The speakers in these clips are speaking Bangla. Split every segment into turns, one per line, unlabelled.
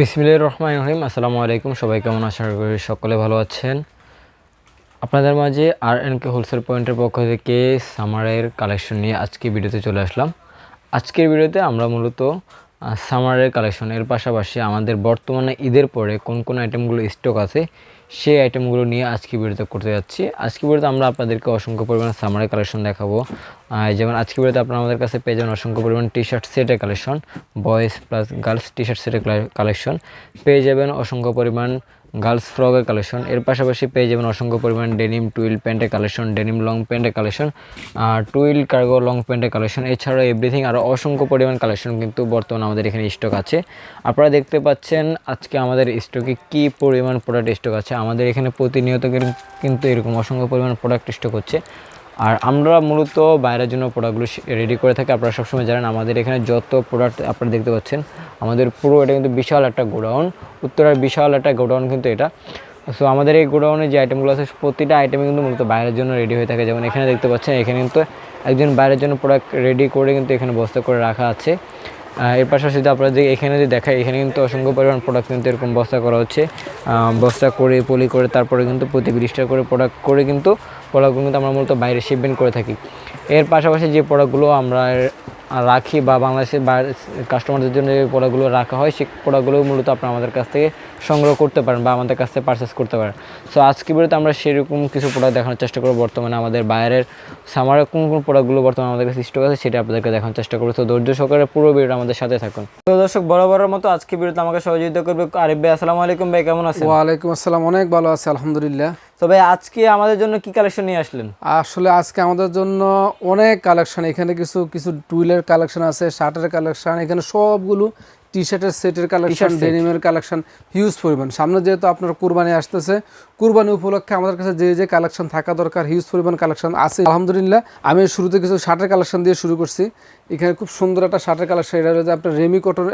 বিসমিল্লাহির রহমান রহিম। আসসালামু আলাইকুম, সবাই কেমন আশা করি সকলে ভালো আছেন। আপনাদের মাঝে আর এন কে হোলসেল পয়েন্টের পক্ষ থেকে সামারের কালেকশন নিয়ে আজকে ভিডিওতে চলে আসলাম। আজকের ভিডিওতে আমরা মূলত সামারের কালেকশন এর পাশাপাশি আমাদের বর্তমানে ঈদের পরে কোন কোন আইটেমগুলো স্টক আছে, সেই আইটেমগুলো নিয়ে আজকে ভিডিওতে করতে যাচ্ছি। আজকে ভিডিওতে আমরা আপনাদেরকে অসংখ্য পরিমাণে সামারের কালেকশন দেখাবো। যেমন আজকে ভিডিওতে আপনারা আমাদের কাছে পেয়ে যাবেন অসংখ্য পরিমাণ টি শার্ট সেটের collection boys plus girls T shirt সেটের কালেকশন পেয়ে যাবেন অসংখ্য পরিমাণ গার্লস ফ্রকের কালেকশন। এর পাশাপাশি পেয়ে যাবেন অসংখ্য পরিমাণ ডেনিম টুইল প্যান্টের কালেকশন, ডেনিম লং প্যান্টের কালেকশন আর টুইল কার্গো লং প্যান্টের কালেকশন। এছাড়াও এভরিথিং আরও অসংখ্য পরিমাণ কালেকশন কিন্তু বর্তমানে আমাদের এখানে স্টক আছে। আপনারা দেখতে পাচ্ছেন আজকে আমাদের স্টকে কি পরিমাণ প্রোডাক্ট স্টক আছে। আমাদের এখানে প্রতিনিয়ত কিন্তু এরকম অসংখ্য পরিমাণ প্রোডাক্ট স্টক হচ্ছে। আর আমরা মূলত বাইরের জন্য প্রোডাক্টগুলো রেডি করে থাকি। আপনারা সবসময় জানেন, আমাদের এখানে যত প্রোডাক্ট আপনারা দেখতে পাচ্ছেন, আমাদের পুরো এটা কিন্তু বিশাল একটা গোডাউন। উত্তরার বিশাল একটা গোডাউন কিন্তু এটা। সো আমাদের এই গোডাউনে যে আইটেমগুলো আছে, প্রতিটা আইটেমে কিন্তু মূলত বাইরের জন্য রেডি হয়ে থাকে। যেমন এখানে দেখতে পাচ্ছেন, এখানে কিন্তু একজন বাইরের জন্য প্রোডাক্ট রেডি করে কিন্তু এখানে বস্তা করে রাখা আছে। এর পাশাপাশি যদি আপনাদের এখানে যদি দেখায় এখানে কিন্তু অসংখ্য পরিমাণ প্রোডাক্ট কিন্তু এরকম বস্তা করা হচ্ছে। বস্তা করে, পলি করে, তারপরে কিন্তু প্রতি বিশটা করে প্রোডাক্ট করে কিন্তু প্রোডাক্টগুলো কিন্তু আমরা মূলত বাইরে শিপমেন্ট করে থাকি। এর পাশাপাশি যে প্রোডাক্টগুলো আমরা রাখি বা বাংলাদেশের কাস্টমারদের জন্য যে প্রোডাক্টগুলো রাখা হয়, সেই প্রোডাক্টগুলো মূলত আপনারা আমাদের কাছ থেকে সংগ্রহ করতে পারেন বা আমাদের কাছ পারচেস করতে পারেন। সো আজকে ভিডিওতে আমরা সেরকম কিছু প্রোডাক্ট দেখানোর চেষ্টা করব। বর্তমানে আমাদের বাইরের সামারের কোন কোন প্রোডাক্টগুলো বর্তমানে আমাদের কাছে স্টক আছে সেটা আপনাদেরকে দেখানোর চেষ্টা করব। তো ধৈর্য সহকারে পুরো ভিডিওটা আমাদের সাথে থাকুন। তো দর্শক বরাবরের মতো আজকে ভিডিওতে আমাকে সহযোগিতা করবে আরিফ ভাই। আসসালামু আলাইকুম ভাই কেমন আছেন?
ওয়ালাইকুম আসসালাম অনেক ভালো আছে আলহামদুলিল্লাহ।
তো ভাই আজকে আমাদের জন্য কি কালেকশন নিয়ে আসলেন?
আসলে আজকে আমাদের জন্য অনেক কালেকশন এখানে কিছু কিছু টুইলের কালেকশন আছে শার্টের কালেকশন এখানে সবগুলো টি শার্টের সেটের কালেকশন ডেনিমের কালেকশন হিউজ পরিমাণ। সামনে যেহেতু আপনার কোরবানি আসতেছে কুরবানি উপলক্ষে আমাদের কাছে যে যে কালেকশন থাকা দরকার হিউজ পরিমাণ কালেকশন আছে। আলহামদুলিল্লাহ আমি শুরুতে কিছু শার্টের কালেকশন দিয়ে শুরু করছি। এখানে খুব সুন্দর একটা শার্টের কালেকশন এটা হচ্ছে আপনার রেমি কটন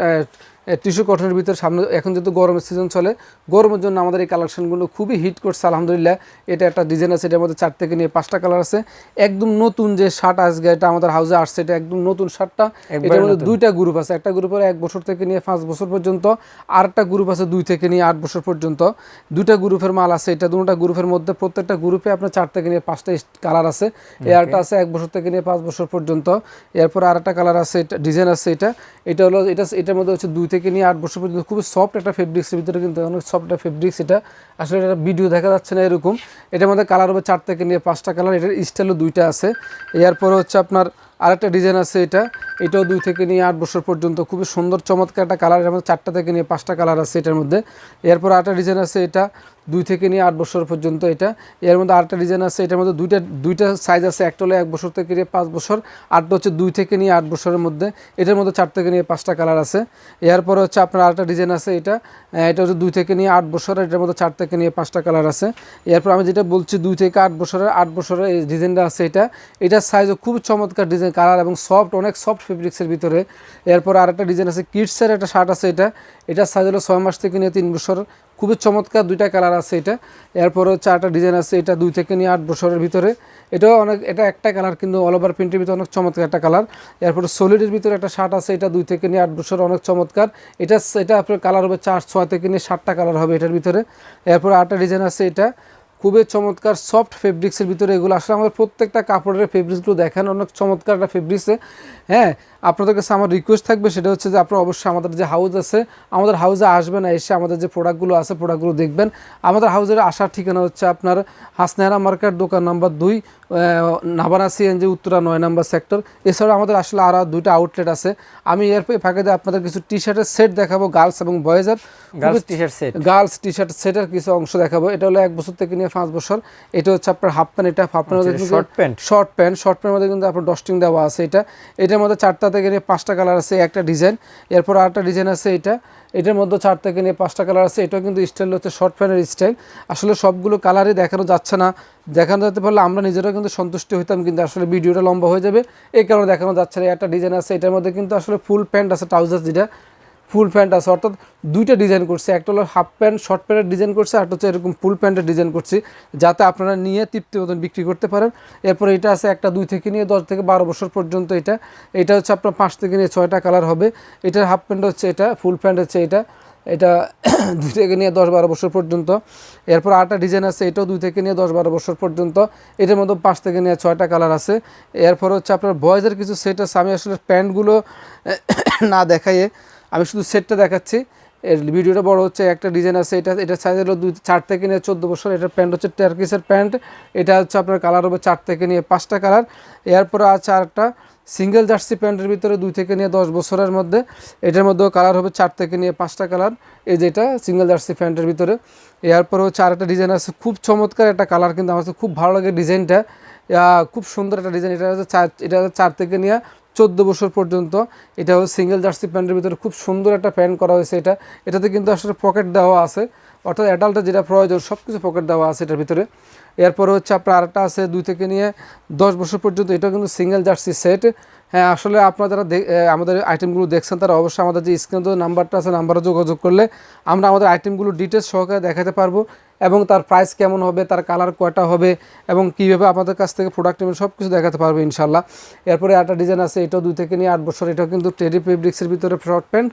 টিস্যু কটনের ভিতরে সামনে এখন যেহেতু গরমের সিজন চলে গরমের জন্য আমাদের এই কালেকশনগুলো খুবই হিট করছে আলহামদুলিল্লাহ। এটা একটা ডিজাইন আছে এটার মধ্যে চার থেকে নিয়ে পাঁচটা কালার আছে। একদম নতুন যে শার্ট আসবে এটা আমাদের হাউসে আসছে এটা একদম নতুন শার্টটা। এটার মধ্যে দুইটা গ্রুপ আছে একটা গ্রুপের এক বছর থেকে নিয়ে পাঁচ বছর পর্যন্ত আর একটা গ্রুপ আছে দুই থেকে নিয়ে আট বছর পর্যন্ত। দুইটা গ্রুপের মাল আছে এটা দুটা গ্রুপের মধ্যে প্রত্যেকটা গ্রুপে আপনার চার থেকে নিয়ে পাঁচটা কালার আছে। এয়ারটা আছে এক বছর থেকে নিয়ে পাঁচ বছর পর্যন্ত। এরপর আর একটা কালার আছে এটা ডিজাইন আছে এটা। এটা হলো এটা এটার মধ্যে হচ্ছে দুই থেকে নিয়ে আট বছর পর্যন্ত। খুবই সফট একটা ফেব্রিক্সের ভিতরে কিন্তু অনেক সফট একটা ফেব্রিক্স এটা। আসলে এটা ভিডিও দেখা যাচ্ছে না এরকম। এটার মধ্যে কালার হবে চার থেকে নিয়ে পাঁচটা কালার এটার স্টাইলও দুইটা আছে। এরপরে হচ্ছে আপনার আরেকটা ডিজাইন আছে এটা। এটাও দুই থেকে নিয়ে আট বছর পর্যন্ত খুবই সুন্দর, চমৎকার একটা কালারের মধ্যে চারটা থেকে নিয়ে পাঁচটা কালার আছে এটার মধ্যে। এরপর আরেকটা ডিজাইন আছে এটা, দুই থেকে নিয়ে আট বছর পর্যন্ত এটা। এর মধ্যে আরেকটা ডিজাইন আছে এটার মধ্যে দুইটা দুইটা সাইজ আছে, একটা হলো এক বছর থেকে নিয়ে পাঁচ বছর আটটা হচ্ছে দুই থেকে নিয়ে আট বছরের মধ্যে। এটার মধ্যে চার থেকে নিয়ে পাঁচটা কালার আছে। এরপর হচ্ছে আপনার আরেকটা ডিজাইন আছে এটা এটা হচ্ছে দুই থেকে নিয়ে আট বছর, এটার মধ্যে চার থেকে নিয়ে পাঁচটা কালার আছে। এরপর আমি যেটা বলছি, দুই থেকে আট বছরের আট বছরের এই ডিজাইনটা আছে এটা। এটার সাইজও খুব চমৎকার ডিজাইন কালার এবং সফট অনেক সফট ফেব্রিক্সের ভিতরে। এরপর আরেকটা ডিজাইন আছে কিডসের একটা শার্ট আছে এটা। এটার সাইজ হলো ছয় মাস থেকে নিয়ে তিন বছর। খুবই চমৎকার দুইটা কালার আছে এটা। এরপর চারটা ডিজাইন আছে, এটা দুই থেকে নিয়ে আট বছরের ভিতরে। এটাও অনেক, এটা একটা কালার কিন্তু অল ওভার প্রিন্টের ভিতরে অনেক চমৎকার একটা কালার। এরপর সলিডের ভিতরে একটা শার্ট আছে, এটা দুই থেকে নিয়ে আট বছর অনেক চমৎকার। এটা এটা আপনার কালার হবে চার, ছয় থেকে নিয়ে সাতটা কালার হবে এটার ভিতরে। এরপর আরেকটা ডিজাইন আছে এটা। খুবই চমৎকার সফট ফেব্রিক্সের ভিতরে এগুলো। আসলে আমাদের প্রত্যেকটা কাপড়ের ফেব্রিক্সগুলো দেখেন, অনেক চমৎকার একটা ফেব্রিক্সে হ্যাঁ আপনাদের কাছে আমার রিকোয়েস্ট থাকবে সেটা হচ্ছে যে আপনারা অবশ্যই আমাদের যে হাউস আছে আমাদের হাউসে আসবেন এসে আমাদের যে প্রোডাক্টগুলো আছে প্রোডাক্টগুলো দেখবেন। আমাদের হাউসের আসার ঠিকানা হচ্ছে আপনার হাসনেহারা মার্কেট দোকান নাম্বার দুই নাবানা সিএনজি উত্তরা নয় নাম্বার সেক্টর এছাড়াও আমাদের আসলে আরও দুইটা আউটলেট আছে। আমি এর ফাঁকে দিয়ে আপনাদের কিছু টি শার্টের সেট দেখাবো গার্লস এবং বয়েজের
girls T shirt set
girls T shirt সেটের কিছু অংশ দেখাবো। এটা হলো এক বছর থেকে নিয়ে পাঁচ বছর। এটা হচ্ছে আপনার হাফ প্যান্ট এটা half pant
short pant?
Short pant short প্যান্টের মধ্যে কিন্তু আপনার ডস্টিং দেওয়া আছে এটা। এটার মধ্যে চারটা থেকে নিয়ে পাঁচটা কালার আছে, একটা ডিজাইন, এরপর আরেকটা ডিজাইন আছে এটা। এটার মধ্যে চার থেকে নিয়ে পাঁচটা কালার আছে, এটাও কিন্তু স্টাইল হচ্ছে শর্ট প্যান্টের স্টাইল আসলে সবগুলো কালারই দেখানো যাচ্ছে না। দেখানো যেতে পারলে আমরা নিজেরাও কিন্তু সন্তুষ্টি হইতাম, কিন্তু আসলে ভিডিওটা লম্বা হয়ে যাবে। এই কারণে দেখানো যাচ্ছে না, একটা ডিজাইন আছে, এটার মধ্যে কিন্তু আসলে ফুল প্যান্ট আছে ট্রাউজার যেটা। ফুল প্যান্ট আছে। অর্থাৎ দুইটা ডিজাইন করছে। একটা হলো হাফ প্যান্ট, শর্ট প্যান্টের ডিজাইন করছে, আর হচ্ছে এরকম ফুল প্যান্টের ডিজাইন করছি, যাতে আপনারা নিয়ে তৃপ্তি মতন বিক্রি করতে পারেন। এরপর এটা আছে একটা দুই থেকে নিয়ে দশ থেকে বারো বছর পর্যন্ত এটা। এটা হচ্ছে আপনার পাঁচ থেকে নিয়ে ছয়টা কালার হবে। এটার হাফ প্যান্ট হচ্ছে এটা, ফুল প্যান্ট হচ্ছে এটা। এটা দুই থেকে নিয়ে দশ বারো বছর পর্যন্ত। এরপর আটটা ডিজাইন আছে, এটাও দুই থেকে নিয়ে দশ বারো বছর পর্যন্ত। এটার মধ্যে পাঁচ থেকে নিয়ে ছয়টা কালার আছে। এরপর হচ্ছে আপনার বয়েজের কিছু সেট আছে। আমি আসলে প্যান্টগুলো না দেখাইয়ে আমি শুধু সেটটা দেখাচ্ছি। এর ভিডিওটা বড় হচ্ছে, একটা ডিজাইন আছে, এটা এটা সাইজ হলো দুই, চার থেকে নিয়ে চোদ্দ বছর। এটার প্যান্ট হচ্ছে টার্কিসের প্যান্ট। এটা হচ্ছে আপনার কালার হবে চার থেকে নিয়ে পাঁচটা কালার এরপরে আছে আরেকটা সিঙ্গেল জার্সি প্যান্টের ভিতরে দুই থেকে নিয়ে দশ বছরের মধ্যে। এটার মধ্যেও কালার হবে চার থেকে নিয়ে পাঁচটা কালার এই যেটা সিঙ্গেল জার্সি প্যান্টের ভিতরে। এরপরে হচ্ছে আরেকটা ডিজাইন আছে, খুব চমৎকার একটা কালার কিন্তু আমার খুব ভালো লাগে ডিজাইনটা খুব সুন্দর একটা ডিজাইন এটা হচ্ছে চার, এটা চার থেকে নিয়ে চোদ্দ বছর পর্যন্ত। এটা সিঙ্গেল জার্সি প্যান্টের ভিতরে খুব সুন্দর একটা প্যান্ট করা হয়েছে এটা। এটাতে কিন্তু আসলে পকেট দেওয়া আছে। অর্থাৎ অ্যাডাল্টের যেটা প্রয়োজন সব কিছু পকেট দেওয়া আছে এটার ভিতরে। এরপরে হচ্ছে আপনার আরেকটা আছে দুই থেকে নিয়ে দশ বছর পর্যন্ত, এটা কিন্তু সিঙ্গেল জার্সি সেট হ্যাঁ আসলে আপনারা যারা আমাদের আইটেমগুলো দেখছেন, তারা অবশ্যই আমাদের যে স্ক্রিনে নাম্বারটা আছে নাম্বারে যোগাযোগ করলে আমরা আমাদের আইটেমগুলো ডিটেলস সহকারে দেখাতে পারব এবং তার প্রাইস কেমন হবে, তার কালার কয়টা হবে এবং কীভাবে আপনাদের কাছ থেকে প্রোডাক্ট নেবেন সব কিছু দেখাতে পারব ইনশাল্লাহ এরপরে একটা ডিজাইন আছে, এটাও দুই থেকে নিয়ে আট বছর, এটাও কিন্তু টেডি ফেব্রিক্সের ভিতরে শর্ট প্যান্ট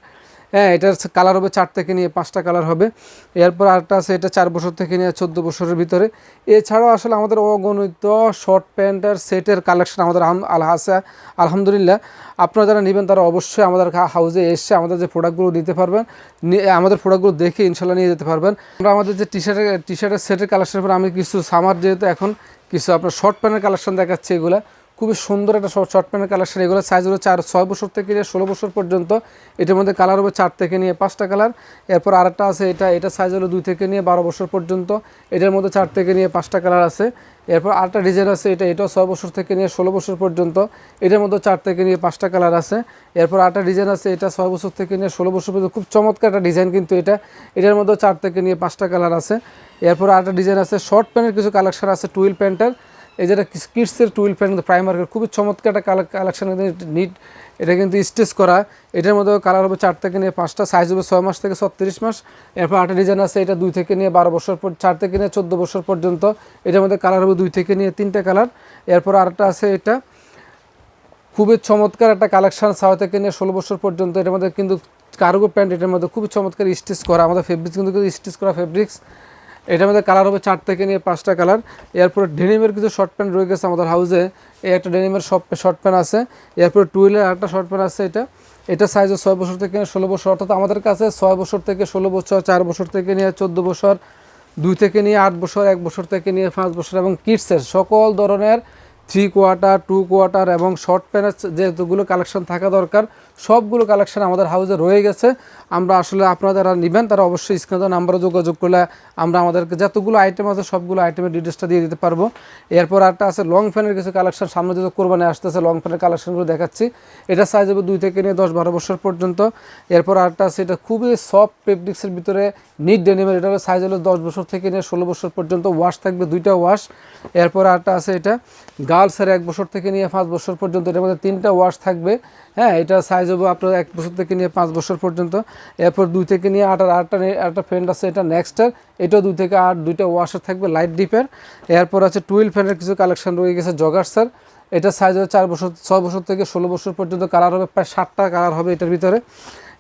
হ্যাঁ এটার কালার হবে চার থেকে নিয়ে পাঁচটা কালার হবে। এরপর আরেকটা আছে, এটা চার বছর থেকে নিয়ে চোদ্দ বছরের ভিতরে। এছাড়াও আসলে আমাদের অগণিত শর্ট প্যান্টের সেটের কালেকশন আমাদের আম- আল আছে। আলহামদুলিল্লাহ, আপনারা যারা নেবেন তারা অবশ্যই আমাদের হা- হাউসে এসে আমাদের যে প্রোডাক্টগুলো নিতে পারবেন আমাদের প্রোডাক্টগুলো দেখে ইনশাল্লাহ নিয়ে যেতে পারবেন। আমরা আমাদের যে টি শার্টের টি শার্টের সেটের কালেকশনের পর আমি কিছু সামার যেহেতু এখন কিছু আপনার শর্ট প্যান্টের কালেকশন দেখাচ্ছি এগুলা। খুবই সুন্দর একটা শর্ট প্যান্টের কালেকশন এগুলো সাইজ হলো চার ছয় বছর থেকে নিয়ে ষোলো বছর পর্যন্ত। এটার মধ্যে কালার হবে চার থেকে নিয়ে পাঁচটা কালার এরপর আরেকটা আছে, এটা এটা সাইজ হলো দুই থেকে নিয়ে বারো বছর পর্যন্ত। এটার মধ্যে চার থেকে নিয়ে পাঁচটা কালার আছে। এরপর আরেকটা ডিজাইন আছে, এটা এটাও ছয় বছর থেকে নিয়ে ষোলো বছর পর্যন্ত। এটার মধ্যে চার থেকে নিয়ে পাঁচটা কালার আছে। এরপর আরেকটা ডিজাইন আছে, এটা ছয় বছর থেকে নিয়ে ষোলো বছর পর্যন্ত। খুব চমৎকার একটা ডিজাইন কিন্তু এটা। এটার মধ্যে চার থেকে নিয়ে পাঁচটা কালার আছে। এরপর আরেকটা ডিজাইন আছে শর্ট প্যান্টের কিছু কালেকশন আছে টুইল প্যান্টের এই যেটা কিডসের টুইল প্যান্ট প্রাইমার্কের খুবই চমৎকার একটা কালেকশন নিট, এটা কিন্তু স্টেচ করা। এটার মধ্যে কালার হবে চার থেকে নিয়ে পাঁচটা সাইজ হবে ছয় মাস থেকে ছত্রিশ মাস। এরপর আটটা ডিজাইন আছে, এটা দুই থেকে নিয়ে বারো বছর পর চার থেকে নিয়ে চোদ্দ বছর পর্যন্ত। এটার মধ্যে কালার হবে দুই থেকে নিয়ে তিনটে কালার। এরপর আরেকটা আছে এটা। খুবই চমৎকার একটা কালেকশন, ছয় থেকে নিয়ে ষোলো বছর পর্যন্ত। এটার মধ্যে কিন্তু কার্গো প্যান্ট এটার মধ্যে খুবই চমৎকার স্টিচ করা। আমাদের ফেব্রিক্স কিন্তু স্টিচ করা ফেব্রিক্স এটার মধ্যে কালার হবে চার থেকে নিয়ে পাঁচটা কালার এরপরে ডেনিমের কিছু শর্ট প্যান্ট রয়ে গেছে আমাদের হাউসে এই একটা ডেনিমের শর্ট শর্ট প্যান্ট আছে। এরপর টুইলের একটা শর্ট প্যান্ট আছে এটা। এটা সাইজ ছয় বছর থেকে ষোলো বছর, অর্থাৎ আমাদের কাছে ছয় বছর থেকে ষোলো বছর, চার বছর থেকে নিয়ে চোদ্দ বছর, দুই থেকে নিয়ে আট বছর, এক বছর থেকে নিয়ে পাঁচ বছর এবং কিডসের সকল ধরনের থ্রি কোয়ার্টার টু কোয়ার্টার এবং শর্ট প্যান্টের যেগুলো কালেকশন থাকা দরকার সবগুলো কালেকশন আমাদের হাউসে রয়ে গেছে। আমরা আসলে আপনারা যারা নেবেন, তারা অবশ্যই স্ক্রিনে নাম্বারে যোগাযোগ করলে আমরা আমাদেরকে যতগুলো আইটেম আছে, সবগুলো আইটেমের ডিটেলসটা দিয়ে দিতে পারব। এরপর একটা আছে লং ফ্যানের কিছু কালেকশন সামনে যেহেতু কোরবানি আসতেছে লং ফ্যানের কালেকশনগুলো দেখাচ্ছি। এটা সাইজ হবে দুই থেকে নিয়ে দশ বারো বছর পর্যন্ত। এরপর আরেকটা আছে, এটা খুবই সফট পেপডিক্সের ভিতরে নিট ডেনিমের এটা সাইজ হলো দশ বছর থেকে নিয়ে ষোলো বছর পর্যন্ত ওয়াশ থাকবে দুইটা ওয়াশ এরপর আরেকটা আছে, এটা গার্লসের এক বছর থেকে নিয়ে পাঁচ বছর পর্যন্ত, এটার মধ্যে তিনটা ওয়াশ থাকবে। হ্যাঁ এটা সাইজ হবে আপনার এক বছর থেকে নিয়ে পাঁচ বছর পর্যন্ত। এরপর দুই থেকে নিয়ে আট আর আটটা নে- আটটা ফ্রেন্ড আছে, এটা নেক্সটের এটাও দুই থেকে আট, দুইটা ওয়াশার থাকবে লাইট ডিপের এরপর আছে টুয়েলভ ফ্যানের কিছু কালেকশন রয়ে গেছে জগার্সার এটা সাইজ হবে চার বছর, ছয় বছর থেকে ষোলো বছর পর্যন্ত কালার হবে, প্রায় ষাটটা কালার হবে এটার ভিতরে।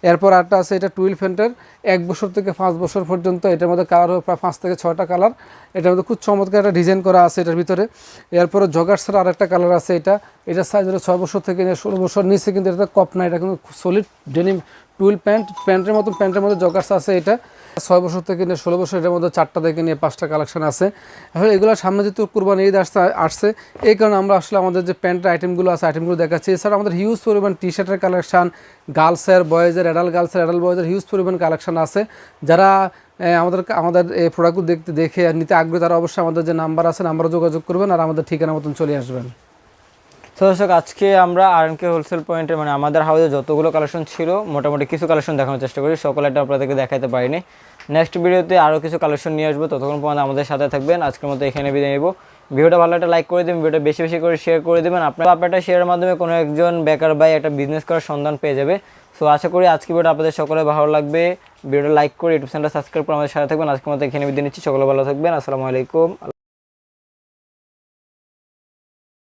এরপর আরেকটা আছে, এটা টুয়েলভ ফ্যান্টের এক বছর থেকে পাঁচ বছর পর্যন্ত এটার মধ্যে কালার হবে প্রায় পাঁচ থেকে ছয়টা কালার এটার মধ্যে খুব চমৎকার একটা ডিজাইন করা আছে এটার ভিতরে। এরপরে জগার্সের আরেকটা কালার আছে এটা। এটার সাইজ হলো ছয় বছর থেকে ষোলো বছর, নিচে কিন্তু এটা কপ না, এটা কিন্তু সলিড ডেনিম টুয়েলভ প্যান্ট প্যান্টের মতো প্যান্টের মধ্যে জগার্স আছে এটা। ছয় বছর থেকে নিয়ে ষোলো বছর এটার মধ্যে চারটা থেকে নিয়ে পাঁচটা কালেকশন আছে। আসলে এগুলো সামনে যেহেতু কুরবানি ঈদ আসতে আসছে, এই কারণে আমরা আসলে আমাদের যে প্যান্টের আইটেমগুলো আছে আইটেমগুলো দেখাচ্ছি। এছাড়া আমাদের হিউজ পরিমাণ টি শার্টের কালেকশন গার্লসের বয়েজের অ্যাডাল্ট গার্লসের অ্যাডাল্ট বয়েজের হিউজ পরিমাণ কালেকশন আছে। যারা আমাদের আমাদের এই প্রোডাক্টগুলো দেখতে দেখে আর নিতে আগ্রহী তারা অবশ্যই আমাদের যে নাম্বার আছে নাম্বারে যোগাযোগ করবেন আর আমাদের ঠিকানা মতন চলে আসবেন।
তো দর্শক, আজকে আমরা আর কে হোলসেল পয়েন্টে মানে আমাদের হাউসে যতগুলো কালেকশন ছিল, মোটামুটি কিছু কালেকশন দেখানোর চেষ্টা করি। সকলেটা আপনাদেরকে দেখাতে পারিনি। নেক্সট ভিডিওতে আরও কিছু কালেকশন নিয়ে আসব। ততক্ষণ পর্যন্ত আমাদের সাথে থাকবেন। আজকের মতো এখানে বিদায় নেব। ভিডিওটা ভালো একটা লাইক করে দেবেন, ভিডিওটা বেশি বেশি করে শেয়ার করে দেবেন। আপনার আপনারটা শেয়ারের মাধ্যমে কোনো একজন বেকার ভাই একটা বিজনেস করার সন্ধান পেয়ে যাবে। সো আশা করি আজকে ভিডিওটা আপনাদের সকলে ভালো লাগবে। ভিডিওটা লাইক করে ইউটিউব চ্যানেলটা সাবস্ক্রাইব করে আমাদের সাথে থাকবেন। আজকের মতো এখানে বিদায় নিচ্ছি। সকলে ভালো থাকবেন। আসসালামু আলাইকুম।